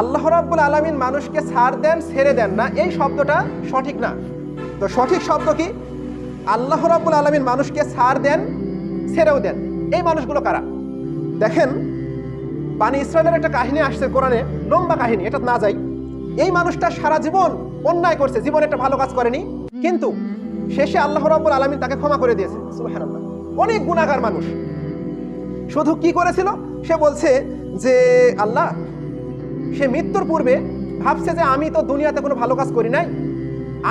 আল্লাহ রাব্বুল আলামিন মানুষকে ছাড় দেন, ছেড়ে দেন না। এই শব্দটা সঠিক না। তো সঠিক শব্দ কি? আল্লাহ রাব্বুল আলামিন মানুষকে ছাড় দেন, ছেড়েও দেন। এই মানুষগুলো কারা? দেখেন, বানি ইসরায়েলের একটা কাহিনী আসছে কোরআনে, লম্বা কাহিনী, এটা না যাই। এই মানুষটা সারা জীবন অন্যায় করছে, জীবনে একটা ভালো কাজ করেনি। কিন্তু শেষে আল্লাহ রাব্বুল আলামিন তাকে ক্ষমা করে দিয়েছে। অনেক গুণাগার মানুষ। শুধু কি করেছিল? সে বলছে যে, আল্লাহ সে মৃত্যুর পূর্বে ভাবছে যে আমি তো দুনিয়াতে কোনো ভালো কাজ করি নাই।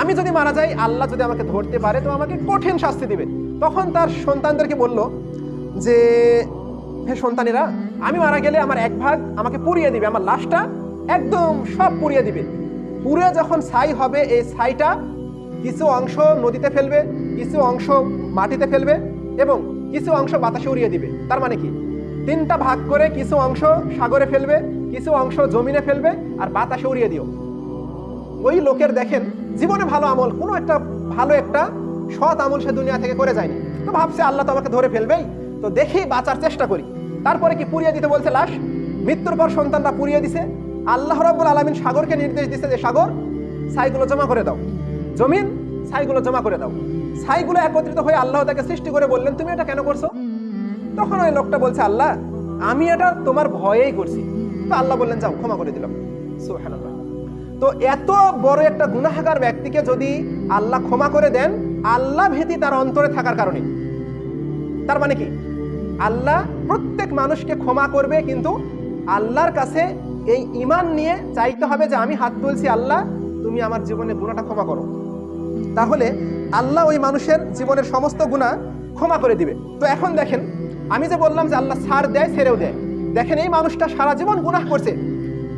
আমি যদি মারা যাই, আল্লাহ যদি আমাকে ধরতে পারে, তো আমাকে কঠিন শাস্তি দিবে। তখন তার সন্তানদেরকে বলল যে, হে সন্তানেরা, আমি মারা গেলে আমার এক ভাগ আমাকে পুড়িয়ে দিবে, আমার লাশটা একদম সব পুড়িয়ে দিবে। পুড়ে যখন ছাই হবে, এই ছাইটা কিছু অংশ নদীতে ফেলবে, কিছু অংশ মাটিতে ফেলবে এবং কিছু অংশ বাতাসে উড়িয়ে দিবে। তার মানে কি? তিনটা ভাগ করে কিছু অংশ সাগরে ফেলবে কিছু অংশ জমিনে ফেলবে আর বাতাসে উড়িয়ে দিও। ওই লোকের দেখেন, জীবনে ভালো আমল, কোনো একটা ভালো একটা সৎ আমল সে দুনিয়া থেকে করে যায়নি তো ভাবছে, আল্লাহ তো আমাকে ধরে ফেলবেই। তো দেখি, বাঁচার চেষ্টা করি। তারপরে কি পুড়িয়ে দিতে বলছে লাশ? মৃত্যুর পর সন্তানরা পুড়িয়ে দিছে। আল্লাহ রাব্বুল আলামিন সাগরকে নির্দেশ দিছে যে, সাগর, ছাইগুলো জমা করে দাও। জমিন, ছাইগুলো জমা করে দাও। ছাইগুলো একত্রিত হয়ে আল্লাহ তাকে সৃষ্টি করে বললেন, তুমি এটা কেন করছ? তখন ওই লোকটা বলছে, আল্লাহ, আমি এটা তোমার ভয়েই করছি। তো আল্লাহ বললেন, যাও, ক্ষমা করে দিলাম। তো এত বড় একটা গুনাহাগার ব্যক্তিকে যদি আল্লাহ ক্ষমা করে দেন, আল্লাহ ভীতি তার অন্তরে থাকার কারণে। তার মানে কি? আল্লাহ প্রত্যেক মানুষকে ক্ষমা করবে, কিন্তু আল্লাহর কাছে এই ইমান নিয়ে চাইতে হবে যে, আমি হাত তুলছি আল্লাহ, তুমি আমার জীবনে গুণাটা ক্ষমা করো। তাহলে আল্লাহ ওই মানুষের জীবনের সমস্ত গুণা ক্ষমা করে দিবে। তো এখন দেখেন, আমি যে বললাম যে আল্লাহ ছাড় দেয়, ছেড়েও দেয়। দেখেন এই মানুষটা সারা জীবন গুনাহ করছে।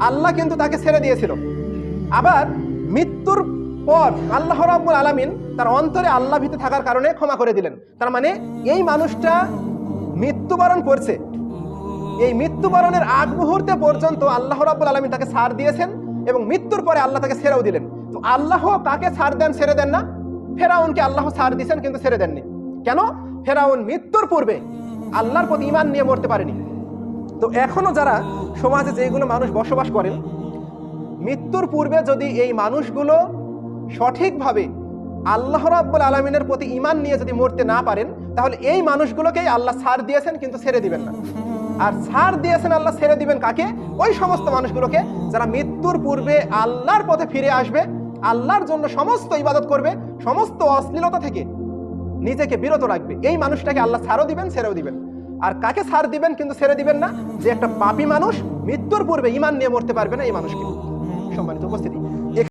আল্লাহ কিন্তু তাকে ছেড়ে দিয়েছিল। আবার মৃত্যুর পর আল্লাহ রাব্বুল আলামিন তার অন্তরে আল্লাহ ভীতি থাকার কারণে ক্ষমা করে দিলেন। তার মানে এই মানুষটা মৃত্যুবরণ করছে। এই মৃত্যুবরণের আগ মুহূর্তে পর্যন্ত আল্লাহ রাব্বুল আলামিন তাকে ছাড় দিয়েছেন এবং মৃত্যুর পরে আল্লাহ তাকে ছেড়েও দিলেন। তো আল্লাহ কাকে ছাড় দেন, ছেড়ে দেন না? ফেরাউনকে আল্লাহ ছাড় দিয়েছেন কিন্তু ছেড়ে দেননি। কেন? ফেরাউন মৃত্যুর পূর্বে আল্লাহর প্রতি ইমান নিয়ে মরতে পারেনি। তো এখনও যারা সমাজে যেগুলো মানুষ বসবাস করেন, মৃত্যুর পূর্বে যদি এই মানুষগুলো সঠিকভাবে আল্লাহ রাব্বুল আলমিনের প্রতি ইমান নিয়ে যদি মরতে না পারেন, তাহলে এই মানুষগুলোকেই আল্লাহ ছাড় দিয়েছেন কিন্তু ছেড়ে দিবেন না। আর ছাড় দিয়েছেন আল্লাহ ছেড়ে দিবেন কাকে? ওই সমস্ত মানুষগুলোকে যারা মৃত্যুর পূর্বে আল্লাহর পথে ফিরে আসবে, আল্লাহর জন্য সমস্ত ইবাদত করবে, সমস্ত অশ্লীলতা থেকে নিজেকে বিরত রাখবে, এই মানুষটাকে আল্লাহ ছাড়ও দিবেন, ছেড়েও দিবেন। আর কাকে সার দিবেন কিন্তু ছেড়ে দিবেন না? যে একটা পাপি মানুষ মৃত্যুর পূর্বে ইমান নিয়ে মরতে পারবে না এই মানুষকে। সম্মানিত উপস্থিতি।